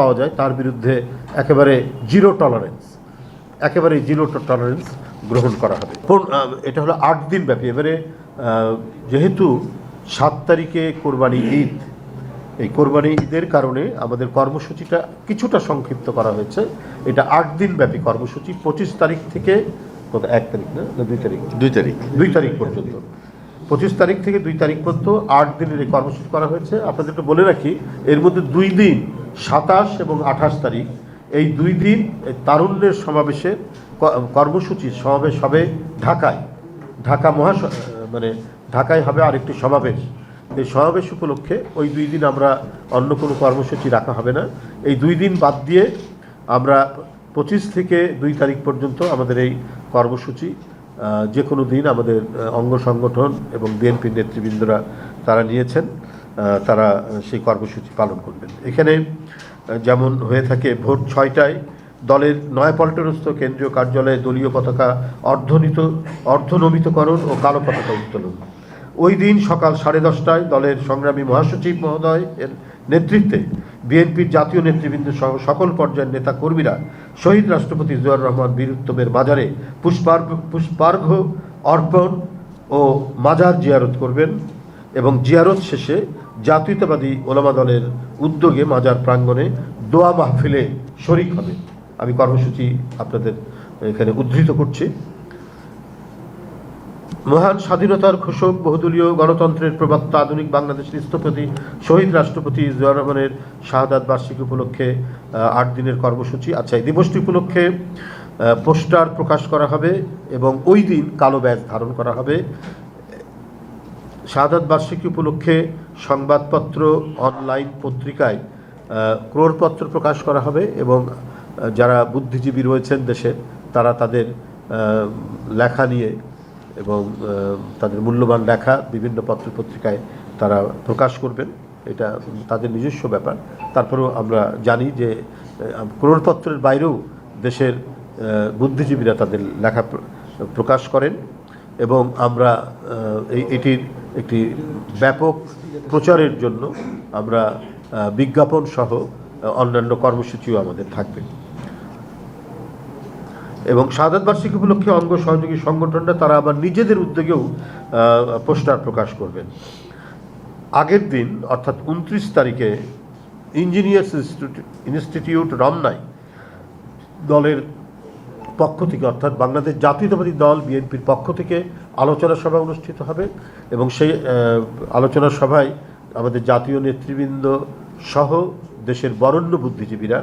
পাওয়া যায় তার বিরুদ্ধে একেবারে জিরো টলারেন্স একেবারে জিরো টলারেন্স গ্রহণ করা হবে। এটা হলো আট দিন ব্যাপী। এবারে যেহেতু সাত তারিখে কোরবানি ঈদ এই কোরবানি ঈদের কারণে আমাদের কর্মসূচিটা কিছুটা সংক্ষিপ্ত করা হয়েছে। এটা আট দিন ব্যাপী কর্মসূচি পঁচিশ তারিখ থেকে কত এক তারিখ না? না দুই তারিখ। দুই তারিখ। দুই তারিখ পর্যন্ত। পঁচিশ তারিখ থেকে দুই তারিখ পর্যন্ত আট দিনের এই কর্মসূচি করা হয়েছে। আপনাদেরকে বলে রাখি এর মধ্যে দুই দিন সাতাশ এবং আঠাশ তারিখ, এই দুই দিন তারুণ্যের সমাবেশে কর্মসূচি সমাবেশ হবে ঢাকায়। ঢাকা মহাস মানে ঢাকায় হবে আরেকটি সমাবেশ। এই সমাবেশ উপলক্ষে ওই দুই দিন আমরা অন্য কোনো কর্মসূচি রাখা হবে না। এই দুই দিন বাদ দিয়ে আমরা পঁচিশ থেকে দুই তারিখ পর্যন্ত আমাদের এই কর্মসূচি যে কোনো দিন আমাদের অঙ্গ সংগঠন এবং বিএনপির নেতৃবৃন্দরা তারা নিয়েছেন। তারা সেই কর্মসূচি পালন করবেন। এখানে যেমন হয়ে থাকে, ভোর ছয়টায় দলের নয়াপল্টনস্থ কেন্দ্রীয় কার্যালয়ে দলীয় পতাকা অর্ধনিত, অর্ধনমিতকরণ ও কালো পতাকা উত্তোলন। ওই দিন সকাল সাড়ে দশটায় দলের সংগ্রামী মহাসচিব মহোদয় এর নেতৃত্বে বিএনপির জাতীয় নেতৃবৃন্দ সহ সকল পর্যায়ের নেতা কর্মীরা শহীদ রাষ্ট্রপতি জিয়াউর রহমান বীর উত্তমের মাজারে পুষ্পার্ঘ পুষ্পার্ঘ অর্পণ ও মাজার জিয়ারত করবেন। এবং জিয়ারত শেষে জাতীয়তাবাদী ওলামা দলের উদ্যোগে মাজার প্রাঙ্গণে দোয়া মাহফিলে শরিক হবে। আমি কর্মসূচি আপনাদের এখানে উদ্ধৃত করছি। মহান স্বাধীনতার ঘোষক, বহুদলীয় গণতন্ত্রের প্রবক্তা, আধুনিক বাংলাদেশের স্থপতি, শহীদ রাষ্ট্রপতি জিয়াউর রহমানের শাহাদাত বার্ষিকী উপলক্ষে আট দিনের কর্মসূচি। আচ্ছা এই দিবসটি উপলক্ষে পোস্টার প্রকাশ করা হবে এবং ওই দিন কালো ব্যাগ ধারণ করা হবে। শাহাদাত বার্ষিকী উপলক্ষে সংবাদপত্র অনলাইন পত্রিকায় ক্রোড়পত্র প্রকাশ করা হবে এবং যারা বুদ্ধিজীবী রয়েছেন দেশে, তারা তাদের লেখা নিয়ে এবং তাদের মূল্যবান লেখা বিভিন্ন পত্র পত্রিকায় তারা প্রকাশ করবেন। এটা তাদের নিজস্ব ব্যাপার। তারপরেও আমরা জানি যে ক্রোড়পত্রের বাইরেও দেশের বুদ্ধিজীবীরা তাদের লেখা প্রকাশ করেন এবং আমরা এটির একটি ব্যাপক প্রচারের জন্য আমরা বিজ্ঞাপন সহ অন্যান্য কর্মসূচিও আমাদের থাকবে। এবং শাহাদ বার্ষিকী উপলক্ষে অঙ্গ সহযোগী সংগঠনরা, তারা আবার নিজেদের উদ্যোগেও পোস্টার প্রকাশ করবেন। আগের দিন, অর্থাৎ উনত্রিশ তারিখে, ইঞ্জিনিয়ার্স ইনস্টিটিউট রমনায় দলের পক্ষ থেকে, অর্থাৎ বাংলাদেশ জাতীয়তাবাদী দল বিএনপির পক্ষ থেকে আলোচনা সভা অনুষ্ঠিত হবে এবং সেই আলোচনা সভায় আমাদের জাতীয় নেতৃবৃন্দ সহ দেশের বরণ্য বুদ্ধিজীবীরা